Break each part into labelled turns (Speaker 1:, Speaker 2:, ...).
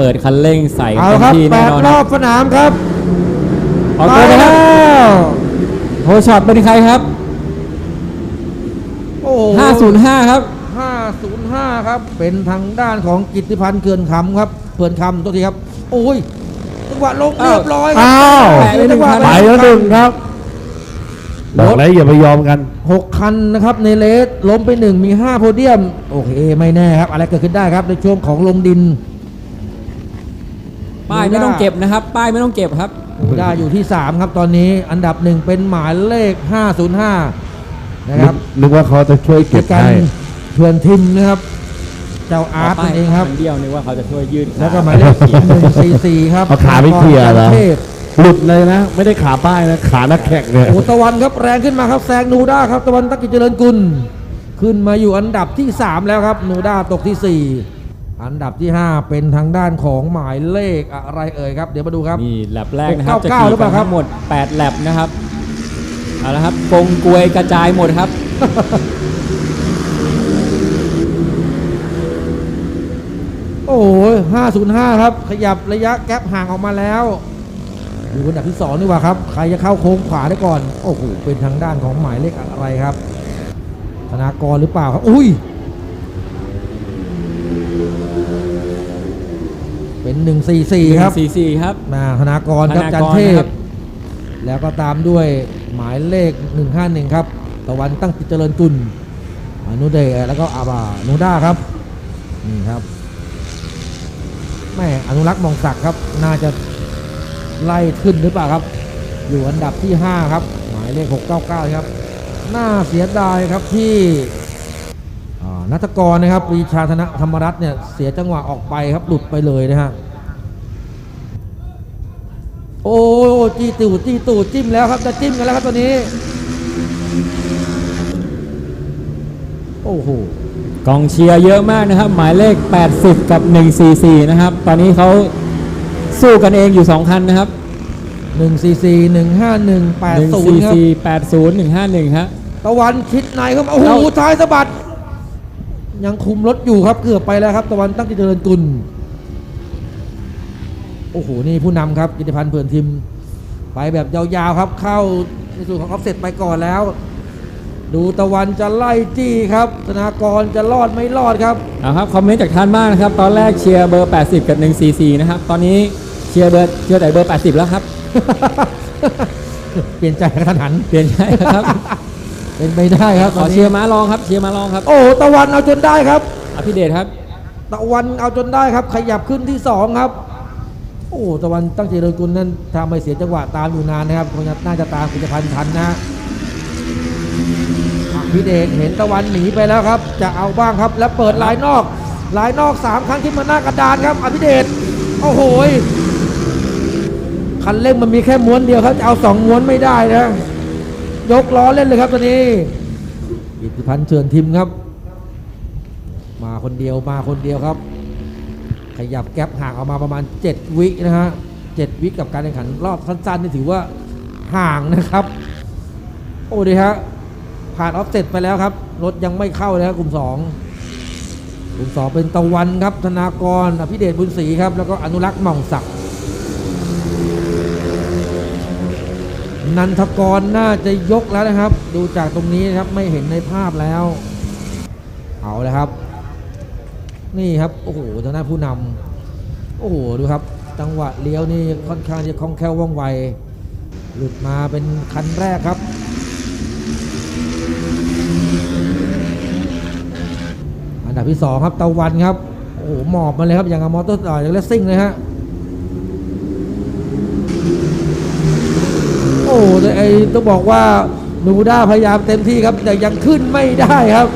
Speaker 1: เปิดคันเร่งใส่
Speaker 2: เอา
Speaker 1: เต็ม
Speaker 2: ครับ
Speaker 1: ที่
Speaker 2: แป
Speaker 1: แน่
Speaker 2: ด
Speaker 1: นอน
Speaker 2: รอบสนามครับ
Speaker 1: ออกตัวเลยครับ
Speaker 2: แล้ว
Speaker 1: โฮช็อตเป็นใครครับ
Speaker 2: โอ้โห
Speaker 1: 505 ครับ
Speaker 2: 505 ครับ เป็นทางด้านของกิตติพันธ์เกินคำครับเกินคำตัวทีครับ โอ้ยจังหวะลงเรียบร้อยครั
Speaker 3: อ้าว
Speaker 1: แปะไปหนึ่งคัน
Speaker 3: ไปแล้วหนึ่งครับบอกแล้วอย่าไปยอมกัน
Speaker 2: หกคันนะครับในเลสล้มไปหนึ่งมี5โพเดียม โอเค ไม่แน่ครับ อะไรเกิดขึ้นได้ครับในช่วงของลงดิน
Speaker 1: ป้ายไม่ต้องเก็บนะครับ ป้ายไม่ต้องเก็บครับ
Speaker 2: ได้อยู่ที่ 3 ครับตอนนี้อันดับหนึ่งเป็นหมายเลข 505 นะครับ
Speaker 3: นึกว่าเขาจะช่วยเก็บ
Speaker 2: กัน
Speaker 3: ให้
Speaker 2: เพื่อนทิมนะครับ เจ้าอาร์ตนั่นเองครับ
Speaker 1: มันเดียวนึกว่าเขาจะช่วยยืด
Speaker 2: แล้วก็หมายเลขหนึ่งสี่สี่ครับ
Speaker 3: เอาขาไปเคลียร์เหรอ
Speaker 2: เทพ
Speaker 3: หลุดเลยนะ ไม่ได้ขาป้ายนะ ขานักแข่งเนี่ย
Speaker 2: โอ้ตะวันครับแรงขึ้นมาครับแซงนูด้าครับตะวันตักกิจเจริญกุลขึ้นมาอยู่อันดับที่ 3 แล้วครับนูด้าตกที่ 4 อันดับที่ 5 เป็นทางด้านของหมายเลขอะไรเอ่ยครับ เดี๋ยวมาดูครับ
Speaker 1: นี่แลบแรกนะครับ
Speaker 2: 699
Speaker 1: จะขี่
Speaker 2: หรือเป
Speaker 1: กั
Speaker 2: ล่านครับ
Speaker 1: ทั้งหมด8แลบนะครับเอาละครับกงกวยกระจายหมดครับ
Speaker 2: โอ้ย505 ครับ ขยับระยะแก๊ปห่างออกมาแล้ว อยู่อันดับที่2นี่หว่าครับ ใครจะเข้าโค้งขวาได้ก่อน โอ้โห เป็นทางด้านของหมายเลขอะไรครับ ธนากรหรือเปล่าครับ อุ้ย เป็น 144 ครับ
Speaker 1: 44ครับ
Speaker 2: มาธนากรครับ
Speaker 1: ธนากร
Speaker 2: จันเท
Speaker 1: นะค
Speaker 2: พ
Speaker 1: รับ
Speaker 2: แล้วก็ตามด้วยหมายเลข 151 ครับ ตะวันตั้งจิตเจริญกุลอนุเดชแล้วก็อาบาโนด้าครับ นี่ครับแม่อนุรักษ์มองศักดิ์ครับ น่าจะไล่ขึ้นหรือเปล่าครับ อยู่อันดับที่ 5 ครับ หมายเลข 699 ครับ น่าเสียดายครับที่อ่า นัทกรนะครับปรีชาธนธรรมรัตน์เนี่ยเสียจังหวะออกไปครับหลุดไปเลยนะฮะโอ้จีตูดจีตูดจิ้มแล้วครับจะจิ้มกันแล้วครับตอนนี้ โอ้โห
Speaker 1: กองเชียร์เยอะมากนะครับ หมายเลข 80 กับ 144 นะครับ ตอนนี้เขาสู้กันเองอยู่ 2 คันนะครับ
Speaker 2: หนึ่งสี่สี่หนึ่งห้าหนึ่งแปดศูนย์ครับ
Speaker 1: 144 80 151ฮะ
Speaker 2: ตะวันชิดในครับโอ้โห
Speaker 1: แล้ว
Speaker 2: ท้ายสะบัด ยังคุมรถอยู่ครับเกือบไปแล้วครับ ตะวันตั้งจิตเจริญกุล โอ้โห นี่ผู้นำครับกิติพันธ์เผื่อนทิม ไปแบบยาวๆครับ เข้าในส่วนของออฟเซตไปก่อนแล้ว ดูตะวันจะไล่จี้ครับธนากรจะรอดไม่รอดครับ
Speaker 1: เอาครับคอมเมนต์จากท่านบ้างนะครับ ตอนแรกเชียร์เบอร์ 80 กับ 144 นะครับ ตอนนี้เชียร์เบอร์เชียร์แต่เบอร์ 80 แล้วครับ
Speaker 2: เปลี่ยนใจกระทันหัน
Speaker 1: เปลี่ยนใจแล้วครับ
Speaker 2: เป็นไปได้ครับ
Speaker 1: ขอเชียร์ม้าลองครับเชียร์ม้าลองครับ
Speaker 2: โอ้โหตะวันเอาจนได้ครับ
Speaker 1: อภิเดชครับ
Speaker 2: ตะวันเอาจนได้ครับ ขยับขึ้นที่สองครับ โอ้ตะวันตั้งเจริญกุลนั่นทำให้เสียจังหวะตามอยู่นานนะครับคงจะน่าจะตามกุญพันธ์ทันนะพี่เดชเห็นตะวันหนีไปแล้วครับ จะเอาบ้างครับแล้วเปิดลายนอกลายนอกสามครั้งขึ้นมาหน้ากระดานครับอภิเดชโอ้โหยคันเร่งมันมีแค่ม้วนเดียวครับจะเอาสองม้วนไม่ได้นะ ยกล้อเล่นเลยครับตอนนี้อิทธิพันธ์เชิญทิมครับ มาคนเดียวมาคนเดียวครับ ขยับแก๊ปห่างออกมาประมาณ 7 วินะฮะ7วิกับการแข่งขันรอบสั้นๆนี่ถือว่าห่างนะครับ โอ้ดีฮะผ่านออฟเซตไปแล้วครับรถยังไม่เข้าเลยครับกลุ่ม 2 กลุ่ม 2 เป็นตะวันครับธนากรอภิเดชบุญศรีครับแล้วก็อนุรักษ์หม่องศักดิ์ นันทกรน่าจะยกแล้วนะครับ ดูจากตรงนี้นะครับไม่เห็นในภาพแล้ว เอาเลยครับ นี่ครับโอ้โหทางด้านผู้นำโอ้โหดูครับ จังหวะเลี้ยวนี่ค่อนข้างจะคล่องแคล่วว่องไว หลุดมาเป็นคันแรกครับอันดับที่สองครับตะวันครับโอ้โหหมอบมาเลยครับอย่างกับมอเตอร์อ่าอย่างเลสซิ่งเลยฮะ โอ้แต่ไอ้ต้องบอกว่านูด้าพยายามเต็มที่ครับ แต่ยังขึ้นไม่ได้ครับ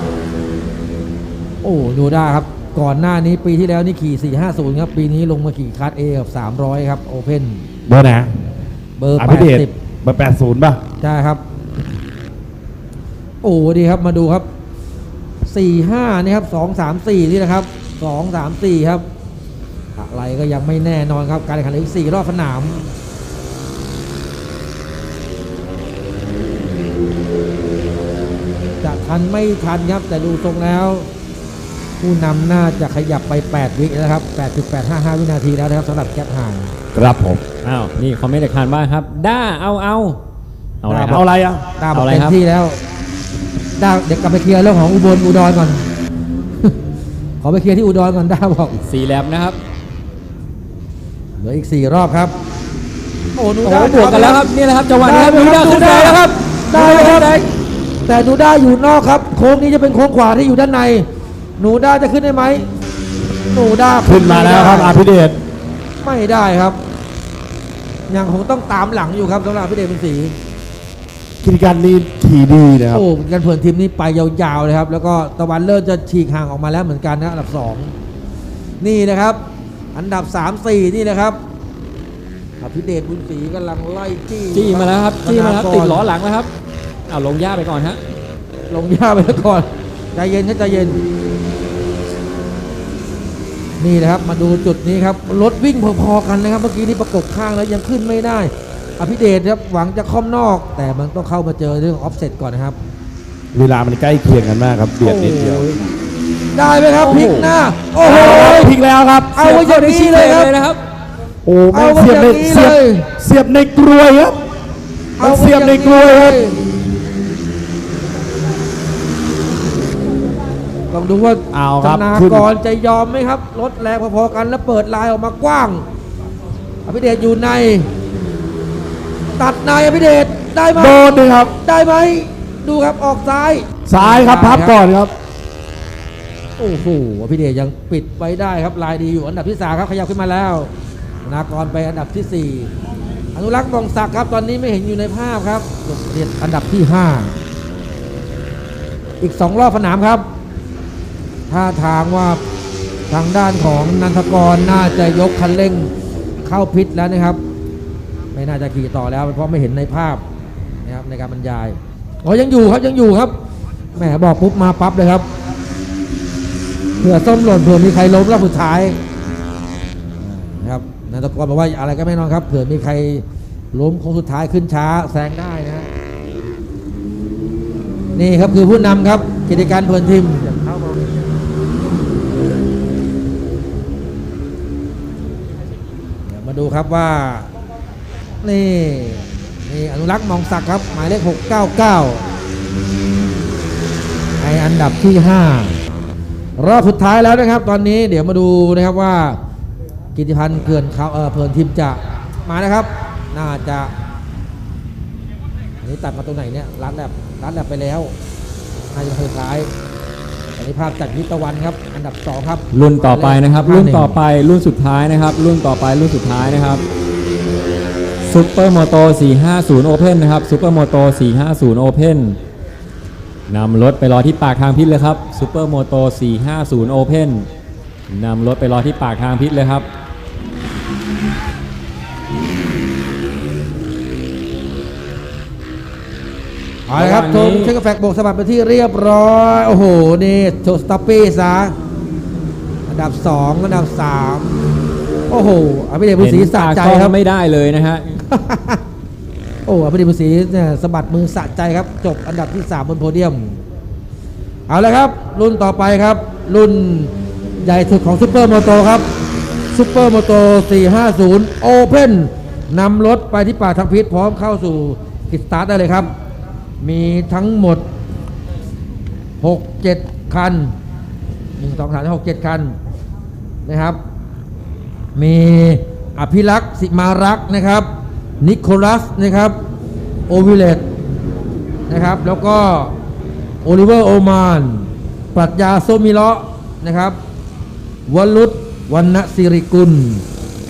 Speaker 2: โอ้นูด้าครับ ก่อนหน้านี้ปีที่แล้วนี่ขี่ 450 ครับ ปีนี้ลงมาขี่คัสเอกับ 300 ครับ โอเพน
Speaker 3: เบอร์ไหน
Speaker 2: เบอร์
Speaker 3: อภิเดช
Speaker 2: 80
Speaker 3: เบอร์แปดศูนย์ป่ะ
Speaker 2: ใช่ครับ โอ้ดีครับมาดูครับ 4 5 นี่ครับ 2 3 4 นี่นะครับ 2 3 4 ครับ อะไรก็ยังไม่แน่นอนครับ การแข่งขันเหลืออีก 4 รอบสนาม จะ ทันไม่ทันครับแต่ดูทรงแล้ว ผู้นำน่าจะขยับไป 8 วิแล้วครับ8.855 วินาทีแล้วนะครับสำหรับแก๊ปห่าง
Speaker 3: ครับผม
Speaker 1: อ้าว นี่คอมเมนต์จากทางบ้านครับ ด้า เอาเอาเอาอะไรค
Speaker 3: เอา
Speaker 1: รับ
Speaker 3: อะไรอะ
Speaker 2: ด้าบอ
Speaker 1: เอา
Speaker 2: ก
Speaker 1: อะไร
Speaker 2: เต็
Speaker 1: ครั
Speaker 2: ม
Speaker 1: บ
Speaker 2: ที่แล้วด้าเดี๋ยวกลับไปเคลียร์เรื่องของอุบลอุดรก่อน ขอไปเคลียร์ที่อุดรก่อนด้าบอก
Speaker 1: สี่แลบนะครับ
Speaker 2: เหลืออีก 4 รอบครับ โอ้หนู
Speaker 1: โอ้
Speaker 2: ด้า
Speaker 1: บวกกันแล้วครับ นี่แหละครับจังหวะนี้ครับ
Speaker 2: ได้
Speaker 1: ดู
Speaker 2: ไหม
Speaker 1: ด้า
Speaker 2: ครับ
Speaker 1: ขึ้นไปแล้วครับ
Speaker 2: ได้ไหมครับ แต่หนูด้าอยู่นอกครับ โค้งนี้จะเป็นโค้งขวาที่อยู่ด้านใน หนูด้าจะขึ้นได้ไหม หนูด้า
Speaker 3: ขึ้นมาแล้วครับอภิเดช
Speaker 2: ไม่ได้ครับ ยังคงต้องตามหลังอยู่ครับสำหรับพี่เดชเป็นสี
Speaker 3: กิจการนี้ขี่ดีนะครับ
Speaker 2: โอ้กันเผื่อนทีมนี้ไปยาวๆเลยครับ แล้วก็ตะวันเริ่มจะฉีกห่างออกมาแล้วเหมือนกันนะอันดับ2นี่นะครับ อันดับ3 4นี่นะครับอภิเดชบุญศรีกำลังไล่จี้
Speaker 1: จี้มาแล้วครับจี้มาแล้ว
Speaker 2: ธนกร
Speaker 1: ติดล้อหลังแล้วครับ เอาลงหญ้าไปก่อนฮะ
Speaker 2: ลงย่าไปแล้วก่อนใจเย็นครับใจเย็น นี่นะครับมาดูจุดนี้ครับรถวิ่งพอๆกันนะครับ เมื่อกี้นี้ประกบข้างแล้วยังขึ้นไม่ได้ อภิเดชครับหวังจะค่อมนอก แต่มันต้องเข้ามาเจอเรื่องออฟเซตก่อนนะครับ
Speaker 3: เวลามันใกล้เคียงกันมากครับเบียดนิดเดียว
Speaker 2: โอ้โหได้ไหมครับ
Speaker 1: โอ้
Speaker 2: พ
Speaker 1: โห
Speaker 2: ลิกหน้า โอ้โห
Speaker 3: พลิกแล้วครับ
Speaker 2: เอาไว้อย่างนี้เลยครับ
Speaker 1: นะครับ
Speaker 3: โอ้แม่ง
Speaker 2: เอาไว้
Speaker 3: เสียบใน
Speaker 2: อย่างนี้
Speaker 3: เสียบ
Speaker 2: เลย
Speaker 3: เสียบในกลวยครับมันเสียบในกลวยครับ
Speaker 2: ต้องดูว่า
Speaker 3: เอาค
Speaker 2: ธ
Speaker 3: รับ
Speaker 2: นา
Speaker 3: ขึ้น
Speaker 2: กรจะยอมไหมครับรถแรงพอๆกันแล้วเปิดลายออกมากว้างอภิเดชอยู่ใน ตัดในอภิเดชได้ไหม
Speaker 3: โดนเลยครับ
Speaker 2: ได้ไหมดูครับออกซ้าย
Speaker 3: ซ้ายครับ
Speaker 2: ได้
Speaker 3: พับ
Speaker 2: ครับ
Speaker 3: ก่อนครับ
Speaker 2: โอ้โหอภิเดชยังปิดไว้ได้ครับลายดีอยู่อันดับที่สามครับขยับขึ้นมาแล้วธนากรไปอันดับที่สี่อนุรักษ์มองศักดิ์ครับตอนนี้ไม่เห็นอยู่ในภาพครับเรียนอันดับที่ห้าอีกสองรอบสนามครับ ท่าทางว่าทางด้านของนันทกรน่าจะยกคันเร่งเข้าพิษแล้วนะครับ ไม่น่าจะขี่ต่อแล้วเพราะไม่เห็นในภาพนะครับในการบรรยายอ๋อยังอยู่ครับยังอยู่ครับแหมบอกปุ๊บมาปั๊บเลยครับเผื่อส้มหล่นเผื่อมีใครล้มรอบสุดท้ายนะครับนันทกรบอกว่าอะไรก็ไม่นอนครับเผื่อมีใครล้มโค้งสุดท้ายขึ้นช้าแซงได้นะนี่ครับคือผู้นำครับกิจการเพลินทิมเดี๋ยว มาดูครับว่า นี่นี่อนุรักษ์มองศักดิ์ครับ หมายเลข 699 ในอันดับที่ 5 รอบสุดท้ายแล้วนะครับ ตอนนี้เดี๋ยวมาดูนะครับว่า กิติพันธ์เกือนเขาเออเพลินทิมจะมานะครับ น่าจะอันนี้ตัดมาตรงไหนเนี่ยร้านแลบร้านแลบไปแล้วน่าจะสุดท้าย นนี้ภาพจากยิตะวันครับอันดับ2ครับ
Speaker 1: รุ่นต่อไปนะครับ
Speaker 2: หมายเลข
Speaker 1: รุ่นต่อไปรุ่นสุดท้ายนะครับ รุ่นต่อไปรุ่นสุดท้ายนะครับซูเปอร์โมโต450 Open นะครับซูเปอร์โมโต450 Open นำรถไปรอที่ปากทางพิษเลยครับซูเปอร์โมโต450 Open นำรถไปรอที่ปากทางพิษเลยครับ
Speaker 2: เอาละครับ
Speaker 1: ระห
Speaker 2: ธ
Speaker 1: ว่าง
Speaker 2: ง
Speaker 1: นี้
Speaker 2: เช็คแฟกโบกสมัครไปนที่เรียบร้อย โอ้โห นี่โชว์สต็อปปี้ซะอันดับ 2 อันดับ 3 โอ้โหอภิเดชบุญศรีสะใจ
Speaker 1: เห็นตากล้อง
Speaker 2: ครับ
Speaker 1: ไม่ได้เลยนะฮะ
Speaker 2: โอ้อภิเดชบุญศรีเนี่ยสะบัดมือสะใจครับ จบอันดับที่ 3 บนโพเดียม เอาละครับ รุ่นต่อไปครับ รุ่นใหญ่สุดของซูเปอร์โมโตครับซูเปอร์โมโต450 โอเพนนำรถไปที่ป่ากทางพิษพร้อมเข้าสู่กิจสตาร์ทได้เลยครับ มีทั้งหมด 6 7 คัน 1 2 3 6 7 คันนะครับ มีอภิรักษ์สิมารักษ์นะครับ นิโคลัสนะครับ โอวิเลตนะครับ แล้วก็โอลิเวอร์โอมานปรัชญาโซมิเลาะนะครับวลุตวรรณสิริกุล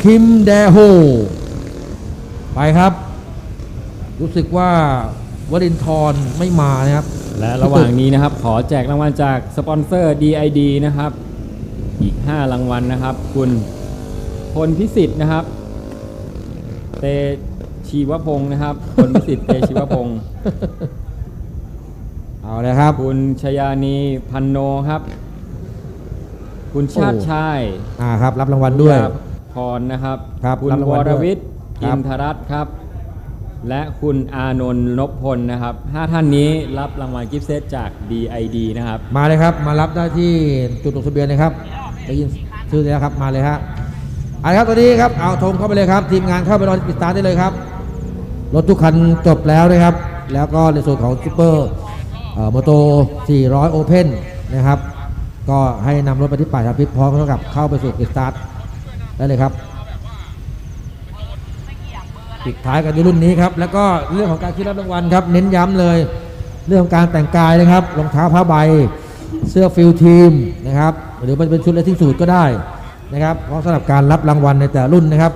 Speaker 2: คิมแดโฮ ไปครับ รู้สึกว่า วรินทร์ไม่มานะครับ
Speaker 1: และระหว่างนี้นะครับ ขอแจกรางวัลจากสปอนเซอร์ DID นะครับ อีก 5 รางวัลนะครับ คุณพลพิสิทธิ์นะครับ เตชีวพงศ์นะครับพลพิสิทธิ์เตชีวพงศ์
Speaker 2: เอาเลยครับ
Speaker 1: คุณชยานีพันโนครับ คุณชาติชาย
Speaker 2: อ่าครับ รับรางวัลด้วย
Speaker 1: พรนะครับ
Speaker 2: ครับ
Speaker 1: คุณ
Speaker 2: รับราง
Speaker 1: ว
Speaker 2: วัลด้วย
Speaker 1: รวิทย์
Speaker 2: ครั
Speaker 1: อิ
Speaker 2: บ
Speaker 1: นทรัตน์ครับ และคุณอานนท์นพพลนะครับห้าท่านนี้รับรางวัลกิฟต์เซตจาก DID นะครับ
Speaker 2: มาเลยครับ มารับได้ที่จุดลงทะเบียนเลยครับได้ยินชื่อแล้วครับมาเลยฮะเอาละครับตอนนี้ครับเอาธงเข้าไปเลยครับ ทีมงานเข้าไปรอติดตามได้เลยครับรถทุกคันจบแล้วนะครับ แล้วก็ในส่วนของซูเปอร์โมโต 400 โอเพนนะครับ ก็ให้นำรถไปที่ป่ายทางพิษพร้อมเท่ากับเข้าไปสู่กิจสตาร์ทได้เลยครับ ปิดท้ายกันด้วยรุ่นนี้ครับ แล้วก็เรื่องของการคิดรับรางวัลครับ เน้นย้ำเลย เรื่องของการแต่งกายนะครับรองเท้าผ้าใบ เสื้อฟิลทีมนะครับ หรือมันเป็นชุดเลสซิ่งสูทก็ได้นะครับเพราะสำหรับการรับรางวัลในแต่ละรุ่นนะครับ